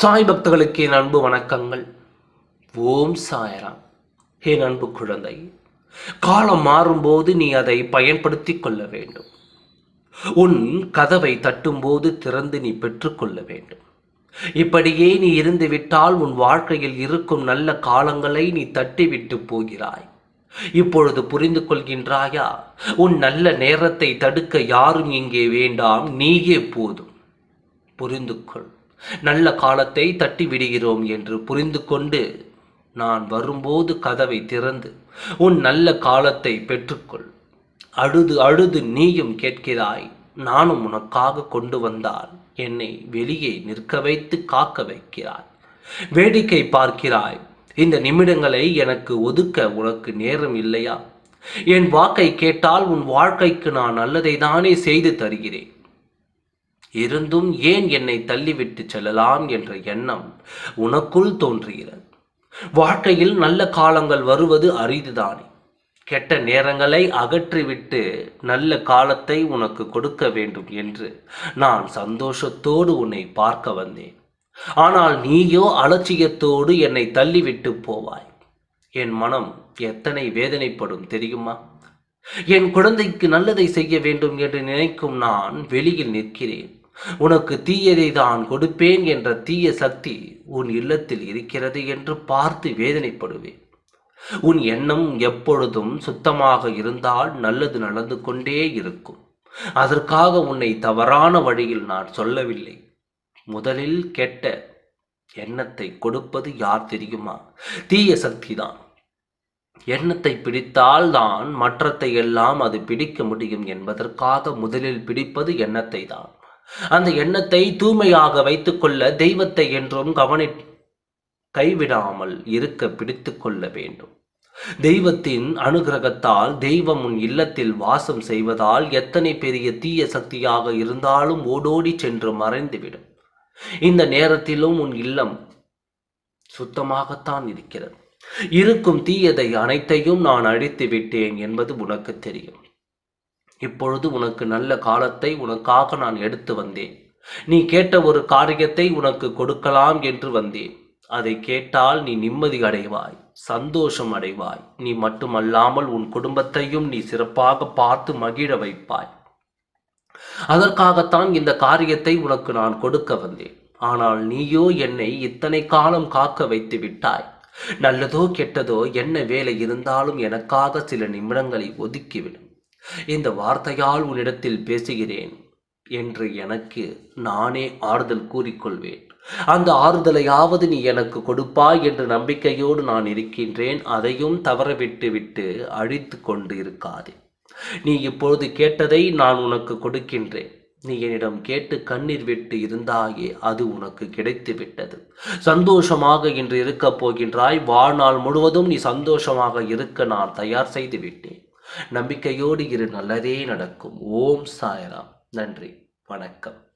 சாய் பக்தர்களுக்கு என் அன்பு வணக்கங்கள். ஓம் சாயராம். என் அன்பு குழந்தை காலம் மாறும்போது நீ அதை பயன்படுத்தி கொள்ள வேண்டும். உன் கதவை தட்டும்போது திறந்து நீ பெற்றுக்கொள்ள வேண்டும். இப்படியே நீ இருந்துவிட்டால் உன் வாழ்க்கையில் இருக்கும் நல்ல காலங்களை நீ தட்டிவிட்டு போகிறாய். இப்பொழுது புரிந்து கொள்கின்றாயா உன் நல்ல நேரத்தை தடுக்க யாரும் இங்கே வேண்டாம் நீயே போதும். புரிந்து கொள். நல்ல காலத்தை தட்டி விடுகிறோம் என்று புரிந்து கொண்டு நான் வரும்போது கதவை திறந்து உன் நல்ல காலத்தை பெற்றுக்கொள். அழுது அழுது நீயும் கேட்கிறாய் நானும் உனக்காக கொண்டு வந்தால் என்னை வெளியே நிற்க வைத்து காக்க வைக்கிறாய். வேடிக்கை பார்க்கிறாய். இந்த நிமிடங்களை எனக்கு ஒதுக்க உனக்கு நேரம் இல்லையா? என் வாக்கை கேட்டால் உன் வாழ்க்கைக்கு நான் நல்லதை தானே செய்து தருகிறேன். இருந்தும் ஏன் என்னை தள்ளிவிட்டு செல்லலாம் என்ற எண்ணம் உனக்குள் தோன்றுகிறது. வாழ்க்கையில் நல்ல காலங்கள் வருவது அரிதுதானே. கெட்ட நேரங்களை அகற்றிவிட்டு நல்ல காலத்தை உனக்கு கொடுக்க வேண்டும் என்று நான் சந்தோஷத்தோடு உன்னை பார்க்க வந்தேன். ஆனால் நீயோ அலட்சியத்தோடு என்னை தள்ளிவிட்டு போவாய். என் மனம் எத்தனை வேதனைப்படும் தெரியுமா? என் குழந்தைக்கு நல்லதை செய்ய வேண்டும் என்று நினைக்கும் நான் வெளியில் நிற்கிறேன். உனக்கு தீயதை தான் கொடுப்பேன் என்ற தீய சக்தி உன் இல்லத்தில் இருக்கிறது என்று பார்த்து வேதனைப்படுவேன். உன் எண்ணம் எப்பொழுதும் சுத்தமாக இருந்தால் நல்லது நடந்து கொண்டே இருக்கும். அதற்காக உன்னை தவறான வழியில் நான் சொல்லவில்லை. முதலில் கெட்ட எண்ணத்தை கொடுப்பது யார் தெரியுமா? தீய சக்தி தான். எண்ணத்தை பிடித்தால் தான் மற்றத்தை எல்லாம் அது பிடிக்க முடியும் என்பதற்காக முதலில் பிடிப்பது எண்ணத்தை தான். அந்த எண்ணத்தை தூய்மையாக வைத்துக்கொள்ள தெய்வத்தை என்றும் கவனி கைவிடாமல் இருக்க பிடித்து கொள்ள வேண்டும். தெய்வத்தின் அனுகிரகத்தால் தெய்வம் உன் இல்லத்தில் வாசம் செய்வதால் எத்தனை பெரிய தீய சக்தியாக இருந்தாலும் ஓடோடி சென்று மறைந்துவிடும். இந்த நேரத்திலும் உன் இல்லம் சுத்தமாகத்தான் இருக்கிறது. இருக்கும் தீயதை அனைத்தையும் நான் அழித்து விட்டேன் என்பது உனக்கு தெரியும். இப்பொழுது உனக்கு நல்ல காலத்தை உனக்காக நான் எடுத்து வந்தேன். நீ கேட்ட ஒரு காரியத்தை உனக்கு கொடுக்கலாம் என்று வந்தேன். அதை கேட்டால் நீ நிம்மதி அடைவாய் சந்தோஷம் அடைவாய். நீ மட்டுமல்லாமல் உன் குடும்பத்தையும் நீ சிறப்பாக பார்த்து மகிழ வைப்பாய். அதற்காகத்தான் இந்த காரியத்தை உனக்கு நான் கொடுக்க வந்தேன். ஆனால் நீயோ என்னை இத்தனை காலம் காக்க வைத்து விட்டாய். நல்லதோ கெட்டதோ என்ன வேலை இருந்தாலும் எனக்காக சில நிமிடங்களை ஒதுக்கிவிடும் இந்த வார்த்தையால் உன்னிடத்தில் பேசுகிறேன் என்று எனக்கு நானே ஆறுதல் கூறிக்கொள்வேன். அந்த ஆறுதலையாவது நீ எனக்கு கொடுப்பாய் என்ற நம்பிக்கையோடு நான் இருக்கின்றேன். அதையும் தவறவிட்டு விட்டு அழித்து கொண்டு இருக்காதே நீ இப்பொழுது கேட்டதை நான் உனக்கு கொடுக்கின்றேன். நீ என்னிடம் கேட்டு கண்ணீர் விட்டு இருந்தாயே அது உனக்கு கிடைத்து விட்டது சந்தோஷமாக இன்று இருக்கப் போகின்றாய். வாழ்நாள் முழுவதும் நீ சந்தோஷமாக இருக்க நான் தயார் செய்து விட்டேன். நம்பிக்கையோடு இரு நல்லதே நடக்கும். ஓம் சாயராம். நன்றி. வணக்கம்.